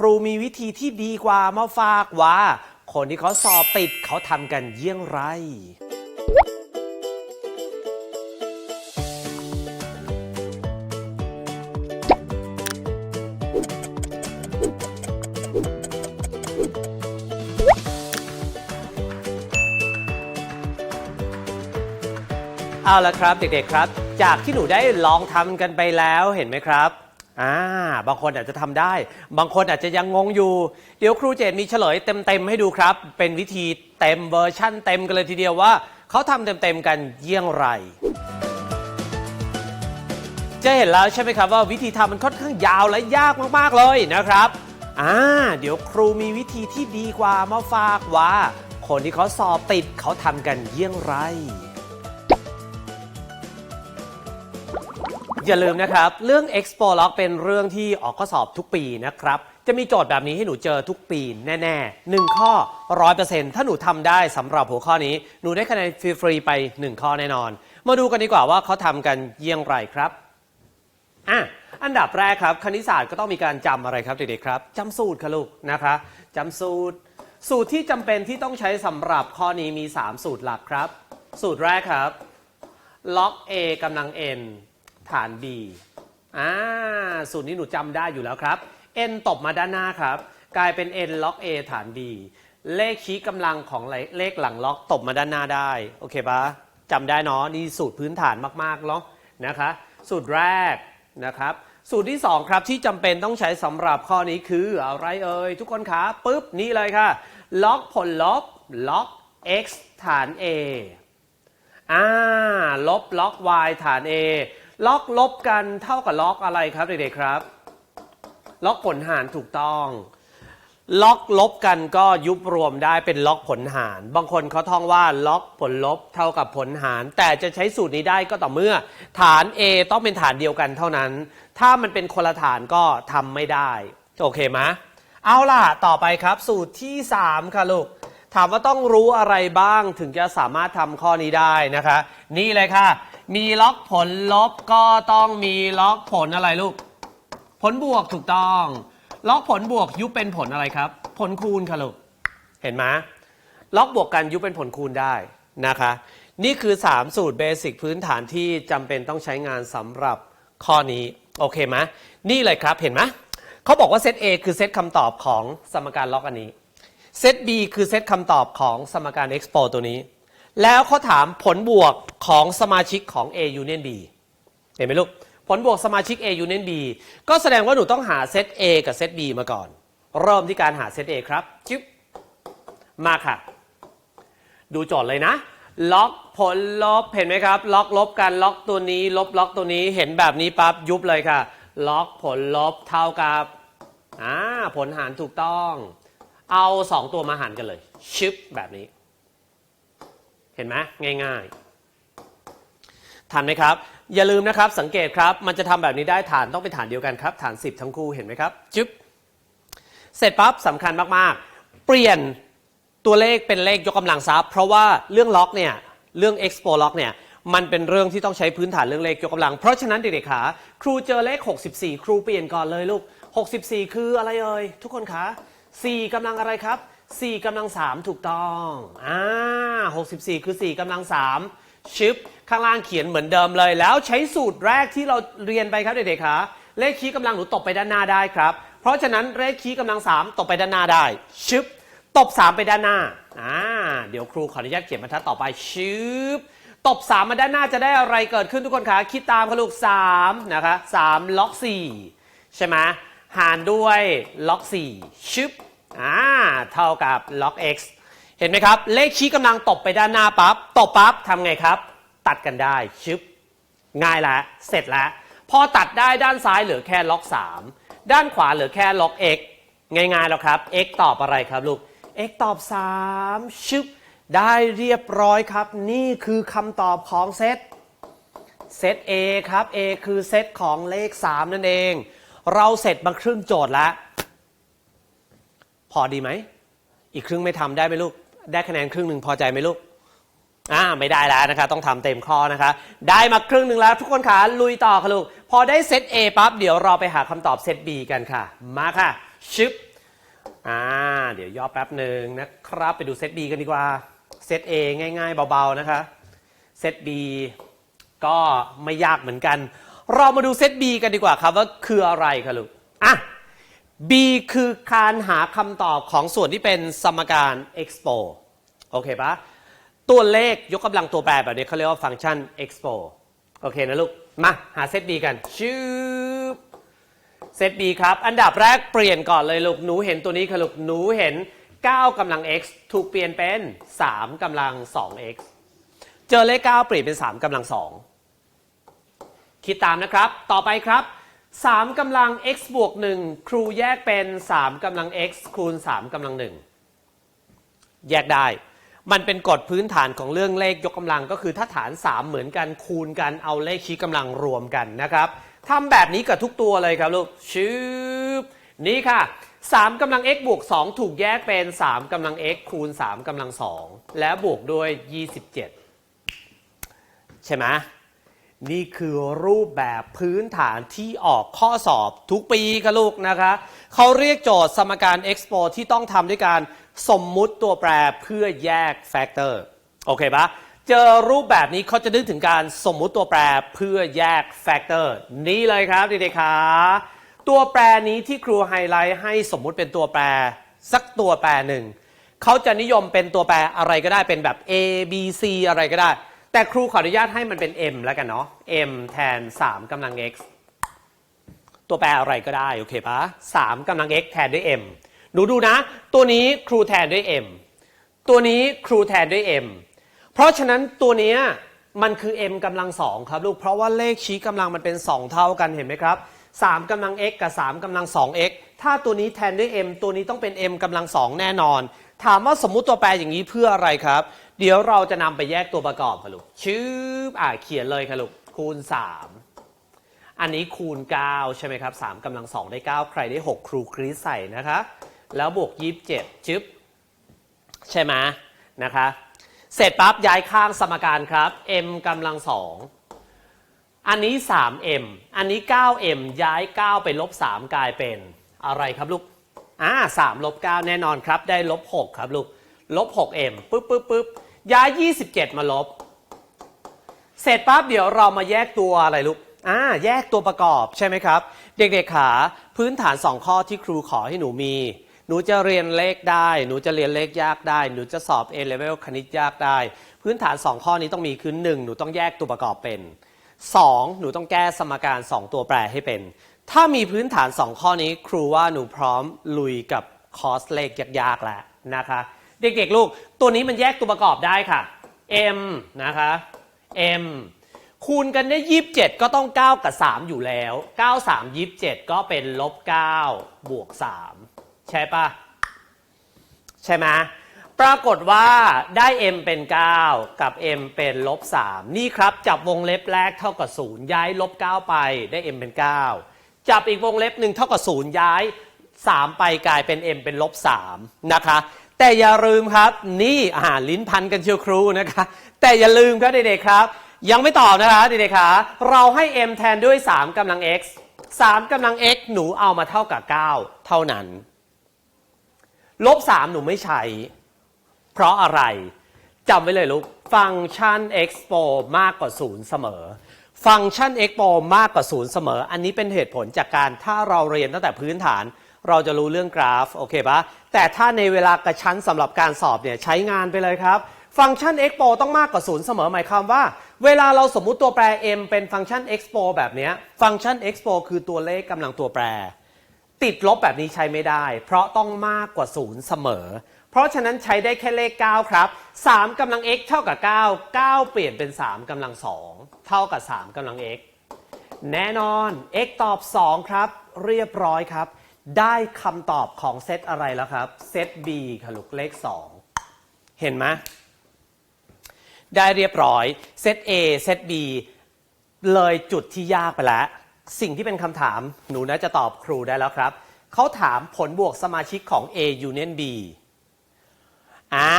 ครูมีวิธีที่ดีกว่ามาฝากว่า คนที่เขาสอบติดเขาทำกันเยี่ยงไร เอาละครับเด็กๆครับ จากที่หนูได้ลองทำกันไปแล้วเห็นไหมครับ อ่าบางคนอาจจะทำได้ บางคนอาจจะยังงงอยู่ เดี๋ยวครูเจตมีเฉลยเต็มๆให้ดูครับ เป็นวิธีเต็มเวอร์ชั่นเต็มกันเลยทีเดียวว่าเขาทำเต็มๆกันเยี่ยงไร จะเห็นแล้วใช่ไหมครับว่าวิธีทำมันค่อนข้างยาวและยากมากๆเลยนะครับอ่าเดี๋ยวครูมีวิธีที่ดีกว่ามาฝากว่า คนที่เขาสอบติดเขาทำกันเยี่ยงไร อย่าลืมนะครับ เรื่อง Expo Log เป็นเรื่องที่ออกข้อสอบทุกปีนะครับ จะมีโจทย์แบบนี้ให้หนูเจอทุกปีแน่ๆ 1 ข้อ 100%ถ้าหนูทำได้สำหรับหัวข้อนี้ หนูได้คะแนนฟรีๆไป 1 ข้อแน่นอน มาดูกันดีกว่าว่าเขาทำกันเยี่ยงไรครับอะอันดับแรกครับ คณิตศาสตร์ก็ต้องมีการจำอะไรครับเด็กๆครับจำสูตรค่ะลูกนะคะจำสูตร สูตรที่จำเป็นที่ต้องใช้สำหรับข้อนี้มี 3 สูตรหลักครับ สูตรแรกครับ log a กำลัง n ฐาน b อ่าสูตรนี้หนูจำได้อยู่แล้วครับ n ตบมาด้านหน้าครับ กลายเป็น n log a ฐาน b เลขชี้กำลังของเลขหลังล็อกตบมาด้านหน้าได้ โอเคปะจำได้เนาะนี่สูตรพื้นฐานมากๆเนาะนะคะ สูตรแรกนะครับ สูตรที่ 2 ครับที่จำเป็นต้องใช้สำหรับข้อนี้คืออะไรเอ่ยทุกคนคะปุ๊บนี่เลยค่ะ ล็อกผลลบล็อก x ฐาน a อ่าลบล็อก y ฐาน a ล็อกลบกันเท่ากับล็อกอะไรครับเด็กๆครับ ล็อกผลหารถูกต้อง ล็อกลบกันก็ยุบรวมได้เป็นล็อกผลหาร บางคนเขาท่องว่าล็อกผลลบเท่ากับผลหาร แต่จะใช้สูตรนี้ได้ก็ต่อเมื่อ ฐาน A ต้องเป็นฐานเดียวกันเท่านั้น ถ้ามันเป็นคนละฐานก็ทำไม่ได้ โอเคไหมเอาล่ะ ต่อไปครับสูตรที่ 3 ค่ะลูก ถามว่าต้องรู้อะไรบ้างถึงจะสามารถทำข้อนี้ได้นะคะ นี่เลยค่ะ มีล็อกผลลบก็ต้องมีล็อกผลอะไรลูก ผลบวกถูกต้อง ล็อกผลบวกยุบเป็นผลอะไรครับ ผลคูณค่ะลูก เห็นไหมล็อกบวกกันยุบเป็นผลคูณได้นะคะ นี่คือ 3 สูตรเบสิกพื้นฐานที่จำเป็นต้องใช้งานสำหรับข้อนี้ โอเคไหมนี่เลยครับเห็นไหมเขาบอกว่าเซต A คือเซตคำตอบของสมการล็อกอันนี้เซต B คือเซตคำตอบของสมการ expo ตัวนี้ แล้วเขาถามผลบวกของสมาชิกของ A union B เห็นไหมลูก ผลบวกสมาชิก A union B ก็แสดงว่าหนูต้องหาเซต A กับเซต B มาก่อน เริ่มที่การหาเซต A ครับจิ๊บมาค่ะ ดูโจทย์เลยนะ ล็อกผลลบเห็นไหมครับ ล็อกลบกันล็อกตัวนี้ ลบล็อกตัวนี้เห็นแบบนี้ปั๊บยุบเลยค่ะ ล็อกผลลบเท่ากับอ่าผลหารถูกต้อง เอา 2 ตัวมาหารกันเลย ชิปแบบนี้ เห็นไหมง่าย ๆ ทันไหมครับ อย่าลืมนะครับสังเกตครับ มันจะทำแบบนี้ได้ฐานต้องเป็นฐานเดียวกันครับ ฐาน 10 ทั้งคู่เห็นไหมครับจึ๊บเสร็จปั๊บสำคัญมากๆ เปลี่ยนตัวเลขเป็นเลขยกกำลังทรัพย์เพราะว่าเรื่องล็อกเนี่ยเรื่อง expo lock เนี่ยมันเป็นเรื่องที่ต้องใช้พื้นฐานเรื่องเลขยกกำลัง เพราะฉะนั้นเด็กๆขาครูเจอเลข 64 ครูเปลี่ยนก่อนเลยลูก 64 คืออะไรเอ่ยทุกคนคะ4กำลังอะไรครับ 4กำลัง 3 ถูกต้องอ่า64 คือ 4กำลัง 3 ชิป ข้างล่างเขียนเหมือนเดิมเลย แล้วใช้สูตรแรกที่เราเรียนไปครับเด็กๆคะเลขคีย์กำลังหนูตบไปด้านหน้าได้ครับ เพราะฉะนั้นเลขคีย์กำลัง 3 ตบไปด้านหน้าได้ ชิป ตบ 3 ไปด้านหน้าอ่าเดี๋ยวครูขออนุญาตเขียนบรรทัดต่อไปชืบตบ 3 มาด้านหน้าจะได้อะไรเกิดขึ้นทุกคนคะ คิดตามค่ะลูก3นะคะ3ล็อก4ใช่ไหมหารด้วยล็อก4ชึบ อ่าเท่ากับล็อก x เห็นไหมครับ เลขชี้กำลังตบไปด้านหน้าปั๊บตบปั๊บทำไงครับ ตัดกันได้ชึบง่ายละเสร็จแล้วพอตัดได้ด้านซ้ายเหลือแค่ล็อก 3 ด้านขวาเหลือแค่ล็อก x ง่ายๆแล้วครับ x ตอบอะไรครับลูก x ตอบ 3 ชึบได้เรียบร้อยครับ นี่คือคำตอบของเซตเซต A ครับ A คือเซตของเลข 3 นั่นเอง เราเสร็จมาครึ่งโจทย์แล้ว อดีไหม อีกครึ่งไม่ทำได้ไหมลูก ได้คะแนนครึ่งหนึ่งพอใจไหมลูกอ่าไม่ได้แล้วนะคะ ต้องทำเต็มข้อนะคะ ได้มาครึ่งหนึ่งแล้ว ทุกคนขาลุยต่อค่ะลูก พอได้เซต A ปั๊บเดี๋ยวเราไปหาคำตอบเซต B กันค่ะ มาค่ะ ชึบอ่าเดี๋ยวย่อแป๊บหนึ่งนะครับ ไปดูเซต B กันดีกว่า เซต A ง่าย ๆ เบาๆนะคะ เซต B ก็ไม่ยากเหมือนกัน เรามาดูเซต B กันดีกว่าครับว่าคืออะไรครับลูกอะ B คือการหาคำตอบของส่วนที่เป็นสมการ expo โอเคปะตัวเลขยกกำลังตัวแปรแบบนี้เขาเรียกว่าฟังก์ชัน expo โอเคนะลูก มาหาเซต B กันชื่อเซต B ครับ อันดับแรกเปลี่ยนก่อนเลยลูก หนูเห็นตัวนี้ค่ะลูก หนูเห็น 9กำลัง x ถูกเปลี่ยนเป็น 3กำลัง 2x เจอเลข 9 เปลี่ยนเป็น 3กำลัง 2 คิดตามนะครับ ต่อไปครับ 3กำลัง x บวก 1 ครูแยกเป็น 3กำลัง x คูณ 3กำลัง 1 แยกได้ มันเป็นกฎพื้นฐานของเรื่องเลขยกกำลังก็คือถ้าฐาน 3 เหมือนกันคูณกันเอาเลขชี้กำลังรวมกันนะครับทำแบบนี้กับทุกตัวเลยครับลูกชืบนี่ค่ะ 3กำลัง x บวก 2 ถูกแยกเป็น 3กำลัง x คูณ 3กำลัง 2 และบวกด้วย 27 ใช่ไหม นี่คือรูปแบบพื้นฐานที่ออกข้อสอบทุกปีค่ะลูกนะคะเขาเรียกโจทย์สมการ expo ที่ต้องทำด้วยการสมมุติตัวแปรเพื่อแยกแฟกเตอร์โอเคปะเจอรูปแบบนี้เขาจะนึกถึงการสมมุติตัวแปรเพื่อแยกแฟกเตอร์นี่เลยครับเด็กๆคะตัวแปรนี้ที่ครูไฮไลท์ให้สมมุติเป็นตัวแปรสักตัวแปรหนึ่งเขาจะนิยมเป็นตัวแปรอะไรก็ได้เป็นแบบ A B C อะไรก็ได้ แต่ครูขออนุญาตให้มันเป็น m แล้วกันเนาะ m แทน 3กำลัง x ตัวแปรอะไรก็ได้ โอเคปะ3กำลัง x แทนด้วย m หนูดูนะ ตัวนี้ครูแทนด้วย m ตัวนี้ครูแทนด้วย m เพราะฉะนั้นตัวเนี้ยมันคือ m กำลังสองครับลูก เพราะว่าเลขชี้กำลังมันเป็น 2 เท่ากันเห็นไหมครับ3กำลัง x กับ 3กำลัง 2x ถ้าตัวนี้แทนด้วย m ตัวนี้ต้องเป็น m กำลังสองแน่นอน ถามว่าสมมุติตัวแปรอย่างนี้เพื่ออะไรครับ เดี๋ยวเราจะนำไปแยกตัวประกอบค่ะลูกชื่ออ่าเขียนเลยค่ะลูกคูณ 3 อันนี้คูณ 9 ใช่ไหมครับ3กำลัง 2 ได้ 9 ใครได้ 6 ครูคริสใส่นะคะ แล้วบวก 27จึ๊บใช่ไหมนะคะ เสร็จปั๊บย้ายข้างสมการครับ m กำลัง 2 อันนี้ 3m อันนี้ 9m ย้าย 9 ไปลบ 3 กลายเป็นอะไรครับลูกอ่า3ลบ9แน่นอนครับ ได้ลบ 6 ครับลูกลบ 6m ปึ๊บปึ๊บปึ๊บ ย้าย 27 มาลบ เสร็จปั๊บเดี๋ยวเรามาแยกตัวอะไรลูกอ่าแยกตัวประกอบใช่ไหมครับ เด็กๆขาพื้นฐาน 2 ข้อที่ครูขอให้หนูมี หนูจะเรียนเลขได้ หนูจะเรียนเลขยากได้ หนูจะสอบ A level คณิตยากได้ พื้นฐาน 2 ข้อนี้ต้องมีคือ1หนูต้องแยกตัวประกอบเป็น 2. หนูต้องแก้สมการ 2 ตัวแปรให้เป็น ถ้ามีพื้นฐาน 2 ข้อนี้ครูว่าหนูพร้อมลุยกับคอร์สเลขยากๆแล้วนะคะ เด็กๆลูก ตัวนี้มันแยกตัวประกอบได้ค่ะ m นะคะ m คูณกันได้ 27 ก็ต้อง 9 กับ 3 อยู่แล้ว 9 3 27 ก็เป็นลบ 9 บวก 3 ใช่ปะใช่ไหมปรากฏว่าได้ m เป็น 9 กับ m เป็นลบ 3 นี่ครับ จับวงเล็บแรกเท่ากับ 0 ย้ายลบ 9 ไปได้ m เป็น 9 จับอีกวงเล็บหนึ่งเท่ากับ 0 ย้าย 3 ไปกลายเป็น m เป็นลบ 3 นะคะ แต่อย่าลืมครับ นี่อาหารลิ้นพันกันเชียวครูนะคะ แต่อย่าลืมครับเด็กๆครับ ยังไม่ตอบนะคะเด็กๆคะเราให้ m แทนด้วย 3กำลัง x 3กำลัง x หนูเอามาเท่ากับ 9 เท่านั้น ลบ 3 หนูไม่ใช้ เพราะอะไรจำไว้เลยลูกฟังก์ชัน expo มากกว่า 0 เสมอ ฟังก์ชัน expo มากกว่า 0 เสมอ อันนี้เป็นเหตุผลจากการถ้าเราเรียนตั้งแต่พื้นฐาน เราจะรู้เรื่องกราฟ โอเคปะแต่ถ้าในเวลากระชั้นสำหรับการสอบเนี่ยใช้งานไปเลยครับ ฟังก์ชัน expo ต้องมากกว่า0เสมอหมายความว่า เวลาเราสมมุติตัวแปร m เป็นฟังก์ชัน expo แบบนี้ฟังก์ชัน expo คือตัวเลขกำลังตัวแปร ติดลบแบบนี้ใช้ไม่ได้ เพราะต้องมากกว่า0เสมอ เพราะฉะนั้นใช้ได้แค่เลข 9 ครับ 3กำลัง x เท่ากับ 9 9 เปลี่ยนเป็น 3กำลัง 2 เท่ากับ 3กำลัง x แน่นอน x ตอบ 2 ครับ เรียบร้อยครับ ได้คำตอบของเซตอะไรแล้วครับ เซต b ค่ะลูกเลข 2 เห็นไหมได้เรียบร้อย เซต A เซต B เลยจุดที่ยากไปแล้ว สิ่งที่เป็นคำถามหนูน่าจะตอบครูได้แล้วครับ เขาถามผลบวกสมาชิกของ A Union B อ่า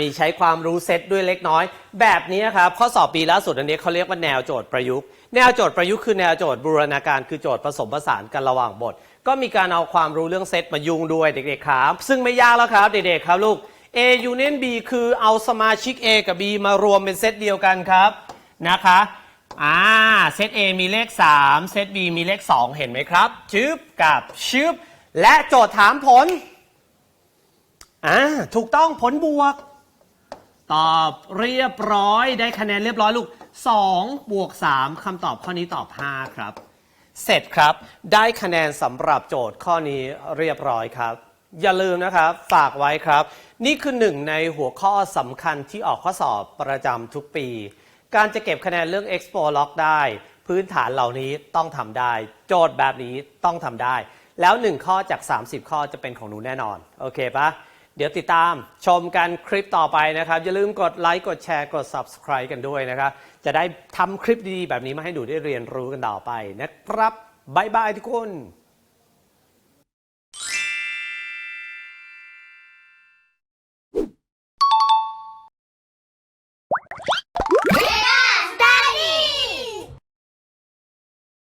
มีใช้ความรู้เซตด้วยเล็กน้อย แบบนี้ครับ ข้อสอบปีล่าสุดอันนี้เขาเรียกว่าแนวโจทย์ประยุกต์ แนวโจทย์ประยุกต์คือแนวโจทย์บูรณาการคือโจทย์ผสมผสานกันระหว่างบท ก็มีการเอาความรู้เรื่องเซตมายุ่งด้วยเด็กๆครับ ซึ่งไม่ยากแล้วครับเด็กๆครับลูก A union B คือเอาสมาชิก A กับ B มารวมเป็นเซตเดียวกันครับนะคะอ่าเซต A มีเลข 3 เซต B มีเลข 2 เห็นไหมครับชึบกับชึบและโจทย์ถามผลอ่าถูกต้องผลบวก ตอบเรียบร้อยได้คะแนนเรียบร้อยลูก2บวก3คำตอบข้อนี้ตอบ 5 ครับ เสร็จครับ ได้คะแนนสำหรับโจทย์ข้อนี้เรียบร้อยครับ อย่าลืมนะครับ ฝากไว้ครับ นี่คือหนึ่งในหัวข้อสำคัญที่ออกข้อสอบประจำทุกปี การจะเก็บคะแนนเรื่อง Expo Log ได้ พื้นฐานเหล่านี้ต้องทำได้ โจทย์แบบนี้ต้องทำได้ แล้ว 1 ข้อจาก 30 ข้อจะเป็นของหนูแน่นอน โอเคปะ เดี๋ยวติดตามชมกันคลิปต่อไปนะครับ อย่าลืมกดไลค์กดแชร์กด Subscribe กันด้วยนะครับ จะได้ทำคลิปดีๆ แบบนี้มาให้ดูได้เรียนรู้กันต่อไปนะครับ บ๊ายบายทุกคน